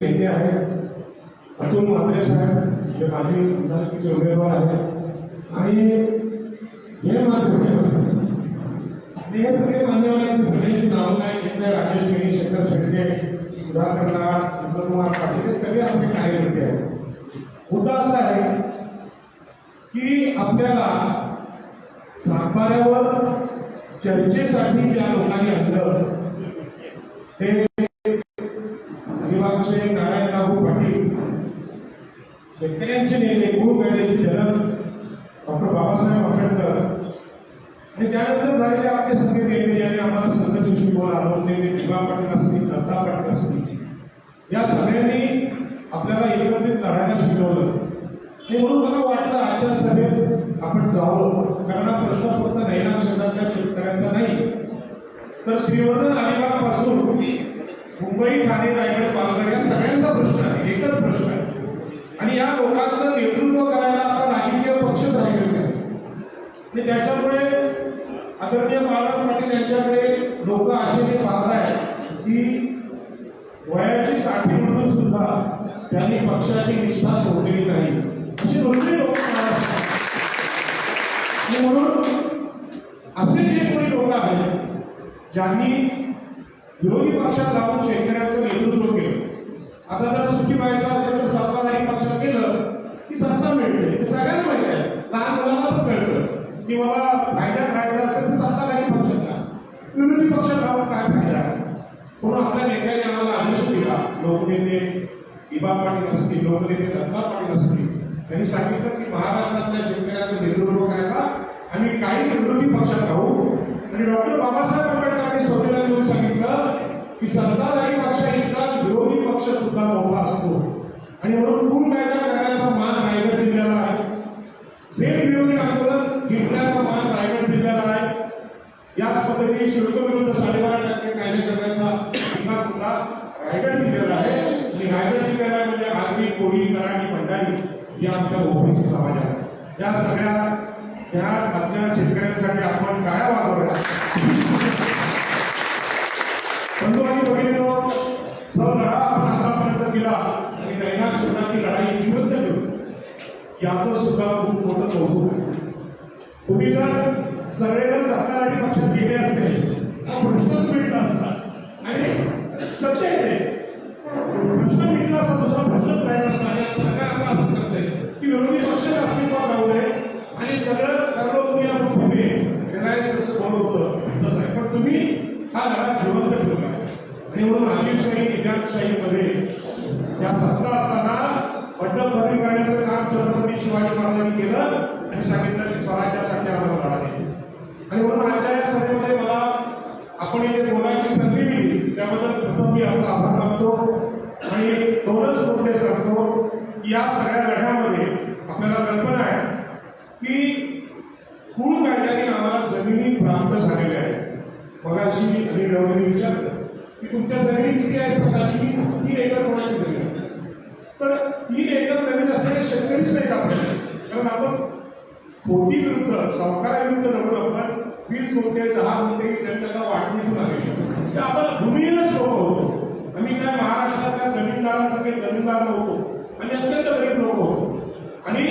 नेते आहेत. अतुल म्हात्रे साहेब जे माजी आमदारकीचे उमेदवार आहेत. आणि जय महाराष्ट्र आणि हे सगळे मान्यवरांनी सगळ्यांची नावं नाही घेतल्या राजेश मेनी शंकर शेट्टे सुधाकर लाड पाटील हे सगळे आपले कार्यकर्ते आहेत. मुद्दा असा आहे की आपल्याला सातबाऱ्यावर चर्चेसाठी ज्या लोकांनी आणलं ते अलिबागचे नारायणराव पाटील शेतकऱ्यांचे नेते गुरु कायद्याचे जनक डॉक्टर बाबासाहेब आंबेडकर. आणि त्यानंतर झालेले आपले सगळे नेते ज्यांनी आम्हाला संघ शिकवला अरुणदेवी दिवा पाटील असतील दत्ता पाटील असतील या सगळ्यांनी आपल्याला एकत्रित लढायला शिकवलं. आणि म्हणून मला वाटलं आजच्या सभेत आपण जावं कारण हा प्रश्न फक्त नैना क्षेत्रातल्या शेतकऱ्यांचा नाही. तर श्रीवर्धन अलिबागपासून मुंबई ठाणे रायगड पालघर या सगळ्यांचा प्रश्न आहे एकच प्रश्न आहे. आणि या लोकांचं नेतृत्व करायला आता राजकीय पक्षच राहिलेले नाही आणि त्याच्यामुळे आदरणीय बाळराम पाटील यांच्याकडे लोक असे पाहत आहेत की वयाची साठी म्हणून सुद्धा त्यांनी पक्षाची निष्ठा सोडलेली नाही. अशी दुसरी लोक आणि म्हणून असे जे कोणी लोक आहेत ज्यांनी विरोधी पक्षात जाऊन शेतकऱ्यांचं नेतृत्व केलं आता जर सुट्टी पाहायचं असेल तर सत्ताधारी पक्षात गेलं की सत्ता मिळते. हे सगळ्यांना माहिती आहे. लहान मुलांना पण कळतं की बाबा फायदा राहायचं असेल तर सत्ताधारी पक्षात का विरोधी पक्षात राहून काय फायदा आहे? म्हणून आपल्या नेत्याने आम्हाला आदेश दिला. लोकनेते इबा पाटील असतील लोकनेते दत्ता पाटील असतील. त्यांनी सांगितलं की महाराष्ट्रातल्या शेतकऱ्यांचं नेतृत्व करायला आम्ही काही विरोधी पक्षात राहू. आणि डॉक्टर बाबासाहेब आंबेडकरांनी स्वतःला येऊन सांगितलं की सत्ताधारी पक्षाइतकाच विरोधी पक्ष सुद्धा मोठा असतो. आणि म्हणून गुण कायदा करण्याचा मान रायगड जिल्ह्याला आहे. सेम विरोधी आंदोलन जिंकण्याचा मान रायगड जिल्ह्याला आहे. याच पद्धतीने शुल्क विरुद्ध साडेबारा टक्के कायदे करण्याचा विकास सुद्धा रायगड जिल्ह्याला आहे. आणि रायगड जिल्ह्याला म्हणजे आर्मी कोळी कराडी भंडारी या आमच्या ओबीसी समाज आहे या सगळ्या त्या आपल्या शेतकऱ्यांसाठी आपण काय वागवूया बंधू आणि भगिनींनो, जो लढा आपण आतापर्यंत दिला आणि दैनाक क्षेत्राची लढाई जिवंत ठेवली याचं सुद्धा खूप मोठं कौतुक आहे. तुम्ही जर सगळेजण सत्ताधारी पक्षात गेले असते तर प्रश्नच मिटला असता. आणि सत्य आहे प्रश्न मिटला असता दुसरा प्रश्नच राहिला असता आणि सरकार आता असं करते की विरोधी पक्ष अस्तित्वात राहू नये आणि सगळं करलो तुम्ही आपण भूमी एनआयएस असं बोलवतं तसं आहे पण तुम्ही हा लढा जिवंत ठेवला आणि म्हणून आदिलशाही निजामशाहीमध्ये या सत्ता असताना बंडल भरणी करण्याचं काम छत्रपती शिवाजी महाराजांनी केलं आणि सांगितलं की स्वराज्यासाठी आम्हाला लढा आणि म्हणून आजच्या या सभेमध्ये मला आपण इथे बोलायची संधी दिली. त्याबद्दल प्रथम मी आपला आभार मानतो आणि दोनच मुद्दे सांगतो की या सगळ्या लढ्यामध्ये आपल्याला कल्पना आहे की कुळ कायद्याने आम्हाला जमिनी प्राप्त झालेल्या आहेत मगाशी अनिल डवळेने विचारलं की तुमच्या जमिनी किती आहेत सकाळची तीन एकर कोणाची जमीन आहे? तर तीन एकर जमीन असणारे शेतकरीच नाही आपल्याला कारण आपण कोटी विरुद्ध सावकाराविरुद्ध लढून आपण वीस कोटी दहा कोटी ही जनतेला वाटणीतून आलेली तर ते आपण भूमीहीनच सोपं होतो. आम्ही त्या महाराष्ट्रातल्या जमीनदारासारखे जमीनदार नव्हतो. आणि अत्यंत गरीब लोक होतो. आणि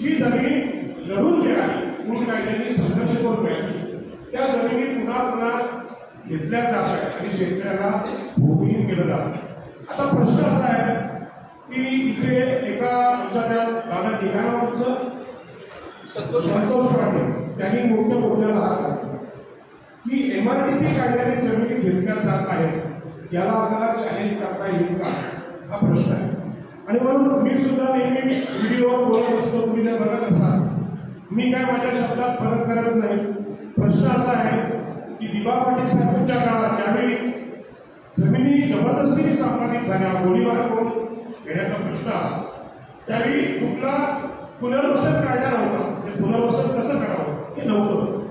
जी जमीन लढून मिळाली मूळ कायद्यांनी संघर्ष करून मिळाली. त्या जमिनी पुन्हा पुन्हा घेतल्या जात आहेत आणि शेतकऱ्याला भूमिहीन केलं जात आता प्रश्न असा आहे की इथे एका आमच्या त्या दादा निघाणावरचं संतोष संतोष पाटील त्यांनी मोठ्या मुद्द्याला हात घातला. की एमआरटीपी कायद्याने जमिनी घेतल्या जात आहेत याला आपल्याला चॅलेंज करता येईल का? हा प्रश्न आहे. आणि म्हणून मी सुद्धा नेहमी व्हिडिओवर बोलत असतो तुम्ही जर बघत असाल मी काय माझ्या शब्दात फरक करत नाही. प्रश्न असा आहे की दिबा पाटील साहेबांच्या काळात ज्यावेळी जमिनी जबरदस्तीने संपादित झाल्या गोळीबार करून घेण्याचा प्रश्न आला त्यावेळी कुठला पुनर्वसन कायदा नव्हता. ते पुनर्वसन कसं करावं हे नव्हतं.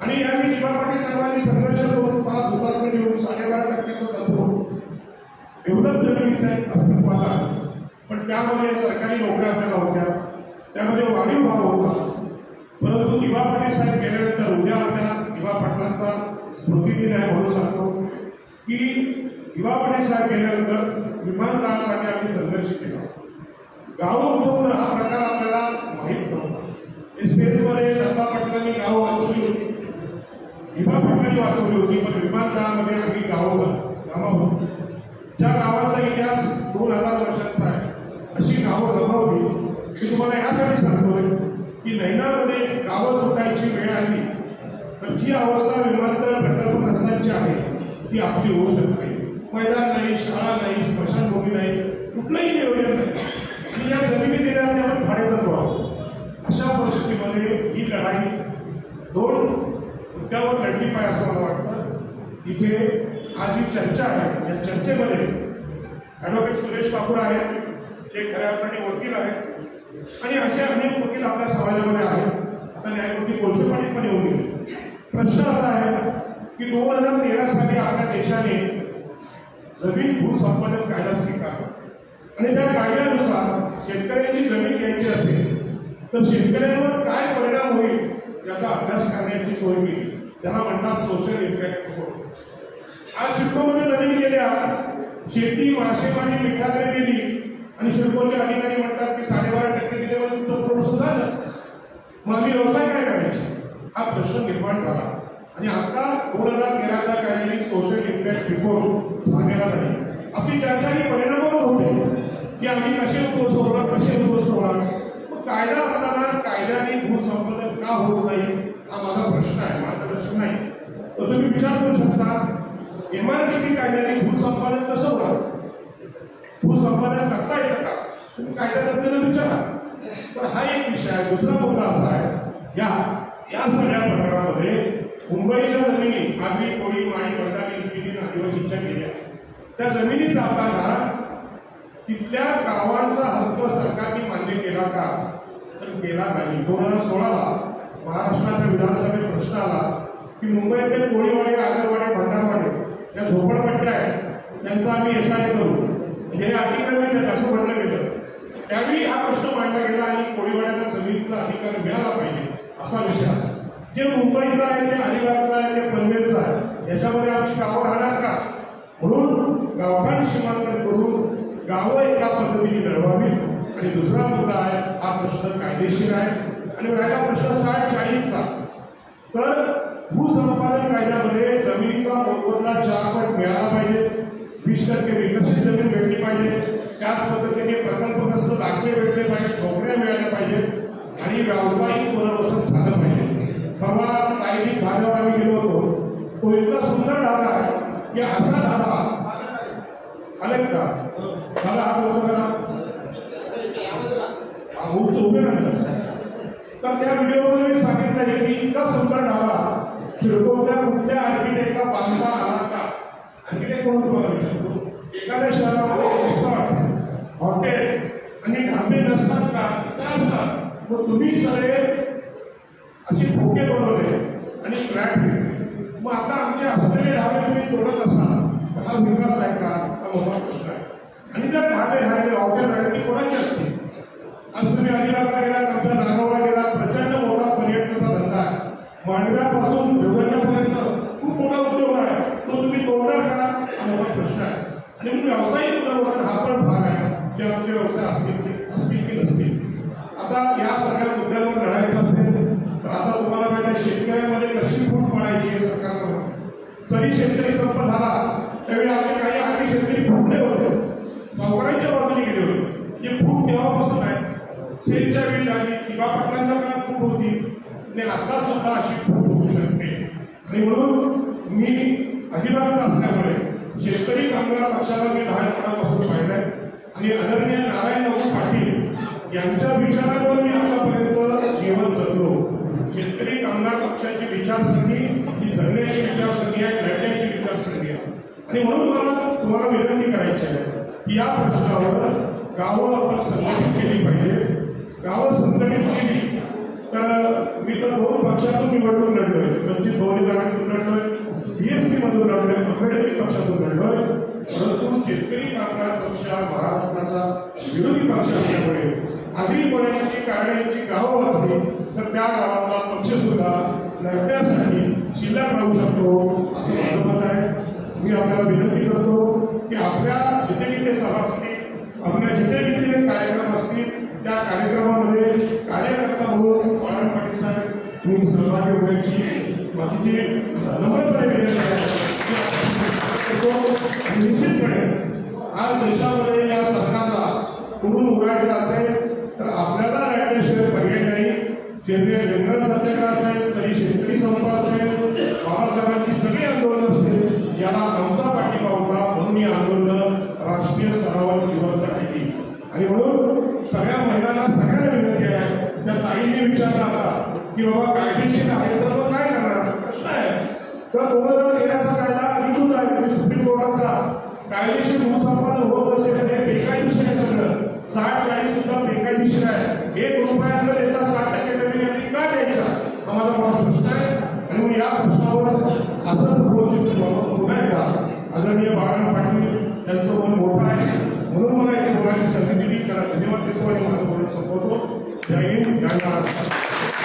आणि यावेळी दिबा पाटील साहेबांनी संघर्ष करून पाच हुतात्मे देऊन साडेबारा टक्क्याचा तत्व एवढंच जमिनीचं एक अस्तित्वात आलं पण त्यामध्ये सरकारी नोकऱ्या आपल्याला होत्या. त्यामध्ये वाढीव भाव होता. परंतु दिवा पाटील साहेब गेल्यानंतर उद्या आपल्या दिवा पाटलांचा स्मृती दिन आहे म्हणून सांगतो की दिवा पाटील साहेब गेल्यानंतर विमानतळासाठी आम्ही संघर्ष केला. गाव उठवणं हा प्रकार आपल्याला माहीत स्पेसमध्ये दत्ता पाटलांनी गावं वाचवली होती. भीमा पाटलांनी वाचवली होती पण विमानतळामध्ये आम्ही गावं गमावली ज्या गावाचा इतिहास दोन हजार वर्षांचा आहे अशी गावं गमावली मी तुम्हाला यासाठी सांगतोय की नैनामध्ये गावं तुटायची वेळ आली तर जी अवस्था विमानतळ प्रकल्प नसण्याची आहे ती आपली होऊ शकते. मैदान नाही शाळा नाही स्मशानभूमी नाही कुठलंही नियोजन नाही. आणि या जमिनी देण्यात आपण भाडेतत्व आहोत अशा परिस्थितीमध्ये ही लढाई दोन मुद्द्यावर लढली पाहिजे असं मला वाटतं. इथे आज जी चर्चा आहे या चर्चेमध्ये ॲडव्होकेट सुरेश कापूर आहेत जे खऱ्या अर्थाने वकील आहेत आणि असे अनेक वकील आपल्या समाजामध्ये आहेत. आता न्यायमूर्ती कोळसे पाटील पण येऊन गेले प्रश्न असा आहे की दोन हजार तेरा साली आपल्या देशाने जमीन भूसंपादन कायदा स्वीकारला. आणि त्या कायद्यानुसार शेतकऱ्यांची जमीन घ्यायची असेल तर शेतकऱ्यांवर काय परिणाम होईल याचा अभ्यास करण्याची सोय केली. त्याला म्हणतात सोशल इम्पॅक्ट रिपोर्ट आज शिडकोमध्ये नवीन गेल्या. शेती मासेमारी मिठाकडे गेली. आणि शिडकोचे अधिकारी म्हणतात की साडेबारा टक्के दिल्यामुळे तो प्रमोशन झालं मग आम्ही व्यवसाय काय करायचे? हा प्रश्न निर्माण झाला. आणि आता दोन हजार तेराला काढलेली सोशल इम्पॅक्ट रिपोर्ट सांगायला नाही. आपली चर्चा ही परिणामावर होते. की आम्ही कसे उद्ध्वस्त होणार कसे उद्ध्वस्त होणार? मग कायदा असताना कायद्याने भूसंपदा का होत नाही? हा माझा प्रश्न आहे मार्गदर्शन नाही. तर तुम्ही विचार करू शकता. इमारती कायद्याने भूसंपादन कसं होणार? भूसंपादन करता येतं का? तुम्ही कायद्यातज्ञांना विचारा. तर हा एक विषय आहे दुसरा मुद्दा असा आहे. या या सगळ्या प्रकारामध्ये मुंबईच्या जमिनी आगरी कोळी माळी वंडारी उस्मिनी आदिवासींच्या केल्या त्या जमिनी जाताना तिथल्या गावांचा हक्क सरकारने मान्य केला का? तर केला नाही. दोन हजार सोळाला महाराष्ट्राच्या विधानसभेत प्रश्न आला की मुंबईतले कोळीवाडे आगरवाडे भंडारवाडे या झोपडपट्ट्या आहेत. त्यांचा आम्ही एस आय करू. हे अतिक्रमित असं म्हटलं गेलं. त्यावेळी हा प्रश्न मांडला गेला आणि कोळीवाड्याला जमिनीचा अधिकार मिळाला पाहिजे असा विषय आला. जे मुंबईचा आहे ते अलिबागचा आहे ते पनवेलचा आहे याच्यामध्ये आमची गावं राहणार का? म्हणून गावठाण सीमांकन करून गावं एका पद्धतीने लढवावी आणि दुसरा मुद्दा आहे हा प्रश्न कायदेशीर आहे. आणि राहिला प्रश्न साठ चाळीसचा तर भूसंपादन कायद्यामध्ये जमिनीचा मोबदला चार पट मिळाला पाहिजे. वीस टक्के विकसित जमीन भेटली पाहिजे. त्याच पद्धतीने प्रकल्पग्रस्त दाखले भेटले पाहिजे नोकऱ्या मिळाल्या पाहिजेत. आणि व्यावसायिक पुनर्वसन झालं पाहिजे. परवा सायनिक धाब्यावर आम्ही गेलो होतो. तो इतका सुंदर धागा आहे की असा धागा आले का? मला हा लोक उभे राहिलं तर त्या व्हिडिओमध्ये मी सांगितलं आहे की इतका सुंदर ढाबा शिरकोटल्या कुठल्या आर्किटेक्टला बांधता आला का आर्किटेक्ट कोण तुम्हाला विचारतो एखाद्या शहरामध्ये रिसॉर्ट हॉटेल आणि ढाबे नसतात का का असतात मग तुम्ही सगळे अशी खोके बनवले आणि फ्लॅट मग आता आमचे असलेले ढाबे तुम्ही तोडत असाल तर हा विकास आहे का? हा मोठा प्रश्न आहे. आणि जर ढाबे राहिले हॉटेल राहिले ते कोणाचे असते? आज तुम्ही अलिबागला गेला आमच्या नागावला गेला प्रचंड मोठा पर्यटनाचा धंदा आहे. मांडव्यापासून देवगडल्यापर्यंत खूप मोठा उद्योग आहे. तो तुम्ही तोडणार का हा मोठा प्रश्न आहे. आणि म्हणून व्यावसायिक पुनर्वसन हा पण भाग आहे जे आमचे व्यवसाय असतील असतील की नसतील. आता या सगळ्या मुद्द्यांवर लढायचं असेल तर आता तुम्हाला माहिती आहे शेतकऱ्यांमध्ये कशी फूट पडायची हे सरकारला जरी शेतकरी संप झाला त्यावेळी आपले काही आम्ही शेतकरी फुटले होते. सावकारांच्या बाजूने गेले होते. हे फूट तेव्हापासून आहे. सेलच्या वेळी झाली किंवा पाटलांच्या काळात फूट होती. आणि आता सुद्धा अशी फूट होऊ शकते. आणि म्हणून मी अजिबातच असल्यामुळे शेतकरी कामगार पक्षाला मी लहानपणापासून पाहिलंय. आणि आदरणीय नारायण बाबू पाटील यांच्या विचारांवर मी आतापर्यंत जीवन जगलो शेतकरी कामगार पक्षाची विचारसरणी ही धरण्याची विचारसरणी आहे लढण्याची विचारसरणी आहे. आणि म्हणून मला तुम्हाला विनंती करायची आहे की या प्रश्नावर गावं आपण संघटित केली पाहिजे. गावं संघटित केली तर मी तर दोन पक्षातून निवडणूक लढलोय. वंचित बहुजन आघाडीतून लढलोय बीएसपी मधून लढलोय आंबेडकरी पक्षातून लढलोय. परंतु शेतकरी कामगार पक्ष महाराष्ट्राचा विरोधी पक्ष असल्यामुळे आदिलपणाची कारणांची गावं वाचली तर त्या गावातला पक्ष सुद्धा लढण्यासाठी शिल्लक राहू शकतो असे माझं मत आहे. मी आपल्याला विनंती करतो की आपल्या जिथे जिथे सभा असतील आपल्या जिथे जिथे कार्यक्रम असतील त्या कार्यक्रमामध्ये कार्यकर्ता म्हणून वारण पाटील साहेब मी सहभागी होण्याची माझी जी नम्रपणे विनंती आहे. निश्चितपणे आज देशामध्ये या सरकारला कुठून उघडायचं असेल तर आपल्याला लढण्याशिवाय पर्याय नाही. केंद्रीय जंगल सत्याग्रह असेल तरी शेतकरी संप असेल बाबासाहेबांची सगळी आंदोलन असतील याला आमचा पाठिंबा होता म्हणून ही आंदोलन राष्ट्रीय स्तरावर जिवंत राहिली. आणि म्हणून सगळ्या महिलांना सगळ्यांना विनंती आहे त्या ताईंनी विचारला आता की बाबा कायदेशीर आहे तर मग काय करणार? प्रश्न आहे. तर गोवर्धन घेण्याचा कायदा अधिकृत आहे सुप्रीम कोर्टाचा. कायदेशीर भूसंपादन होत असेल बेकायदेशीर सगळं साठ चाळीस सुद्धा बेकायदेशीर आहे. एक रुपयानं देता साठ टक्के कमी यांनी का द्यायचा? हा माझा मोठा प्रश्न आहे. आणि मग या प्रश्नावर असंच बोलतो पुन्हा एकदा आदरणीय बाळाराम पाटील त्यांचं मन मोठं आहे. म्हणून मला इथे बोलायची संधी दिली. त्याला धन्यवाद देतो आणि माझं बोलणं संपवतो जय हिंद. जय महाराष्ट्र.